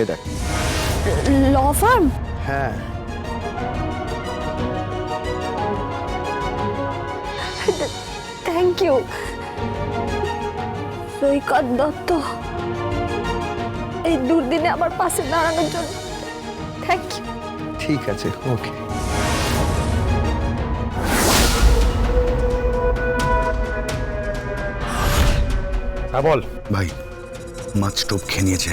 এই দেখ। Law firm হ্যাঁ। Thank you Saikat Dutta. এই দুর্দিনে আমার পাশে দাঁড়ানোর জন্য। থ্যাংক ইউ ঠিক আছে ওকে হ্যাঁ বল। ভাই মাছ টোপ খেয়ে নিয়েছে।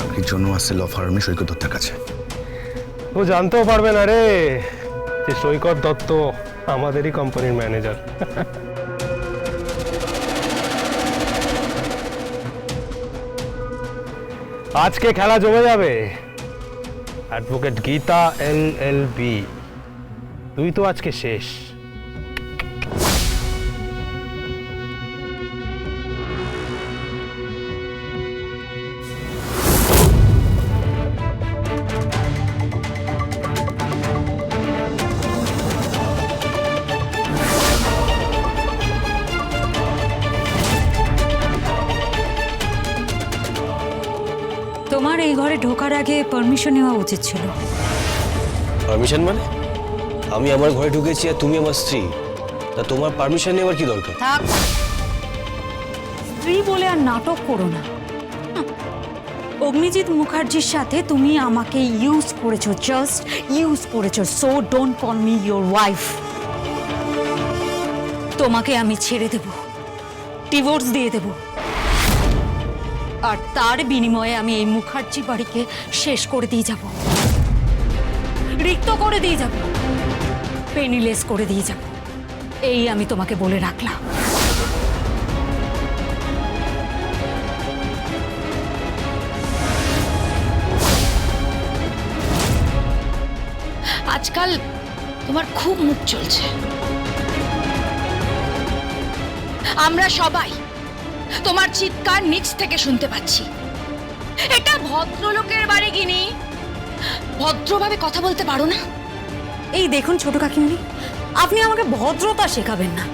চাকরির জন্য আসছে ল ফার্মে সৈকত দত্তের কাছে। ও জানতেও পারবে না রে। যে সৈকত দত্ত আমাদেরই কোম্পানির ম্যানেজার আজকে খেলা জমে যাবে। Advocate Gita L L B তুই তো আজকে শেষ। এই ঘরে ঢোকার আগে পারমিশন নেওয়া উচিত ছিল। পারমিশন মানে? আমি আমার ঘরে ঢুকেছি আর তুমি আমার স্ত্রী। তা তোমার পারমিশন নেওয়ার কি দরকার? থাক। স্ত্রী বলে আর নাটক করো না। অগ্নিজিৎ মুখার্জির সাথে তুমি আমাকে ইউজ করেছ জাস্ট ইউজ করেছ so don't call me your wife তোমাকে আমি ছেড়ে দেব। ডিভোর্স দিয়ে দেব। আর তার বিনিময়ে আমি এই মুখার্জি বাড়িকে শেষ করে দিয়ে যাব। রিক্ত করে দিয়ে যাব। পেনিলেস করে দিয়ে যাব। এই আমি তোমাকে বলে রাখলাম। আজকাল তোমার খুব মুখ চলছে। আমরা সবাই তোমার চিৎকার নিচ থেকে শুনতে পাচ্ছি। এটা ভদ্রলোকের বাড়ি গিনি ভদ্রভাবে কথা বলতে পারো না? এই দেখুন ছোট কাকিমণি আপনি আমাকে ভদ্রতা শেখাবেন না।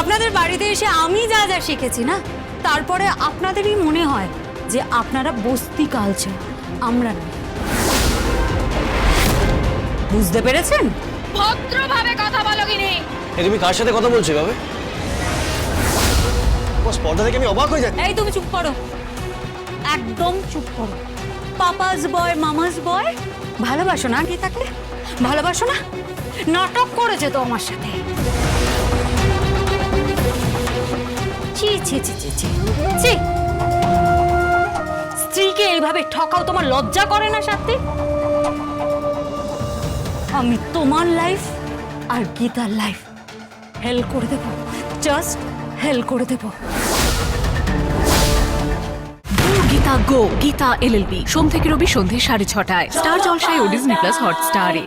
আপনাদের বাড়িতে এসে আমি যা যা শিখেছি না? তারপরে আপনাদেরই মনে হয় যে আপনারা বস্তি কালচার আমরা না বুঝতে পেরেছেন? ভদ্রভাবে কথা বলো গিনি এ তুমি কার সাথে কথা বলছো এভাবে? ও স্পর্ধা থেকে আমি অবাক হয়ে যাচ্ছি এই তুমি চুপ করো। একদম চুপ করো। পাপাস বয়, মামাস বয়, ভালোবাসো না গীতাকে ভালোবাসো না? নাটক করেছে তো আমার সাথে। ছি ছি ছি ছি ছি ছি। স্ত্রীকে এইভাবে ঠকাও, তোমার লজ্জা করে না সাথে? আমি তোমার লাইফ আর গীতার লাইফ হেল করে দেব। জাস্ট হেল করে দেবো। গীতা গো, গীতা এলএলবি সোম থেকে রবি সন্ধে সাড়ে ছটায়। স্টার জলসায় ও ডিজনি প্লাস হটস্টারে।